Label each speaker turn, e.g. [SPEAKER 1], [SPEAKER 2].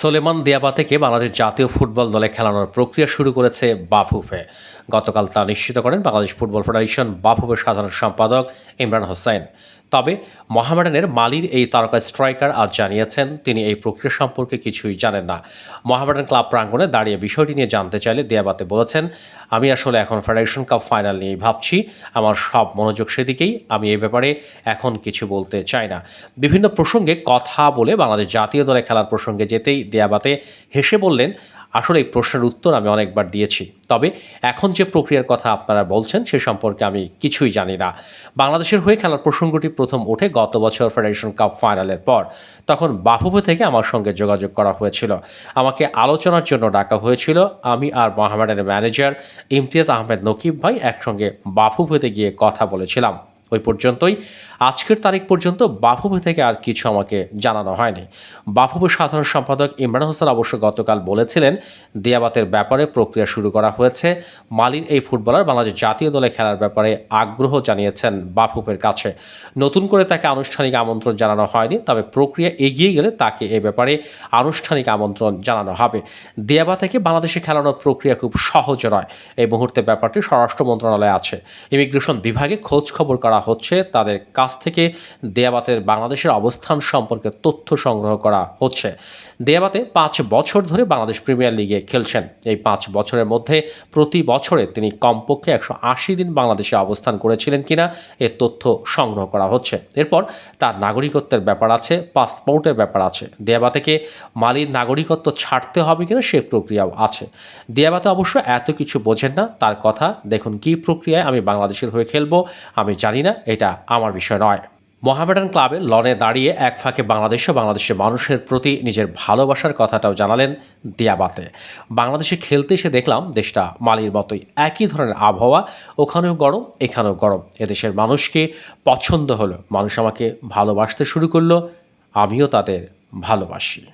[SPEAKER 1] সোলেমান দিয়াবা থেকে বাংলাদেশ জাতীয় ফুটবল দলে খেলানোর প্রক্রিয়া শুরু করেছে বাফুফে। গতকাল তা নিশ্চিত করেন বাংলাদেশ ফুটবল ফেডারেশন বাফুফের সাধারণ সম্পাদক ইমরান হোসেন। তবে মহামেডানের মালির এই তারকা স্ট্রাইকার আজ জানিয়েছেন, তিনি এই প্রক্রিয়া সম্পর্কে কিছুই জানেন না। মহামেডান ক্লাব প্রাঙ্গণে দাঁড়িয়ে বিষয়টি নিয়ে জানতে চাইলে দিয়াবাতে বলেছেন, আমি আসলে এখন ফেডারেশন কাপ ফাইনাল নিয়েই ভাবছি, আমার সব মনোযোগ সেদিকেই, আমি এই ব্যাপারে এখন কিছু বলতে চাই না। বিভিন্ন প্রসঙ্গে কথা বলে বাংলাদেশ জাতীয় দলে খেলার প্রসঙ্গে যেতেই দেয়াবাতে হেসে বললেন আসলে এই প্রশ্নের উত্তর আমি অনেকবার দিয়েছি। তবে এখন যে প্রক্রিয়ার কথা আপনারা বলছেন সে সম্পর্কে আমি কিছুই জানি না। বাংলাদেশের হয়ে খেলার প্রসঙ্গটি প্রথম ওঠে গত বছর ফেডারেশন কাপ ফাইনালের পর। তখন বাফুফে থেকে আমার সঙ্গে যোগাযোগ করা হয়েছিল। আমাকে আলোচনার জন্য ডাকা হয়েছিল। আমি আর মোহামেডানের ম্যানেজার ইমতিয়াজ আহমেদ নকিব ভাই একসঙ্গে বাফুফেতে গিয়ে কথা বলেছিলাম। ওই পর্যন্তই। আজকের তারিখ পর্যন্ত বাফুফে থেকে আর কিছু আমাকে জানানো হয়নি। বাফুফের সাধারণ সম্পাদক ইমরান হোসেন অবশ্য গতকাল বলেছিলেন, দিয়াবাতের ব্যাপারে প্রক্রিয়া শুরু করা হয়েছে। মালির এই ফুটবলার বাংলাদেশ জাতীয় দলে খেলার ব্যাপারে আগ্রহ জানিয়েছেন বাফুফের কাছে। নতুন করে তাকে আনুষ্ঠানিক আমন্ত্রণ জানানো হয়নি, তবে প্রক্রিয়া এগিয়ে গেলে তাকে এ ব্যাপারে আনুষ্ঠানিক আমন্ত্রণ জানানো হবে। দিয়াবা থেকে বাংলাদেশে খেলানোর প্রক্রিয়া খুব সহজ নয়। এই মুহূর্তে ব্যাপারটি স্বরাষ্ট্র মন্ত্রণালয়ে আছে। ইমিগ্রেশন বিভাগে খোঁজ খবর করা হচ্ছে, তাদের কাছ থেকে দেয়াবাতের বাংলাদেশের অবস্থান সম্পর্কে তথ্য সংগ্রহ করা হচ্ছে। দেয়াবাতে পাঁচ বছর ধরে বাংলাদেশ প্রিমিয়ার লিগে খেলছেন। এই পাঁচ বছরের মধ্যে প্রতি বছরে তিনি কমপক্ষে একশো আশি দিন বাংলাদেশে অবস্থান করেছিলেন কিনা, এর তথ্য সংগ্রহ করা হচ্ছে। এরপর তার নাগরিকত্বের ব্যাপার আছে, পাসপোর্টের ব্যাপার আছে। দেয়াবা থেকে মালির নাগরিকত্ব ছাড়তে হবে কিনা, সে প্রক্রিয়াও আছে। দেয়াবাতে অবশ্য এত কিছু বোঝেন না, তার কথা, দেখুন কী প্রক্রিয়ায় আমি বাংলাদেশের হয়ে খেলব, আমি জানি না এটা আমার বিষয় নয়। মোহামেডান ক্লাবের লনে দাঁড়িয়ে এক ফাঁকে বাংলাদেশ ও বাংলাদেশের মানুষের প্রতি নিজের ভালোবাসার কথাটাও জানালেন দিয়াবাতে। বাংলাদেশে খেলতে এসে দেখলাম দেশটা মালির মতোই। একই ধরনের আবহাওয়া, ওখানেও গরম, এখানেও গরম। এদেশের মানুষকে পছন্দ হলো। মানুষ আমাকে ভালোবাসতে শুরু করল। আমিও তাদের ভালোবাসি।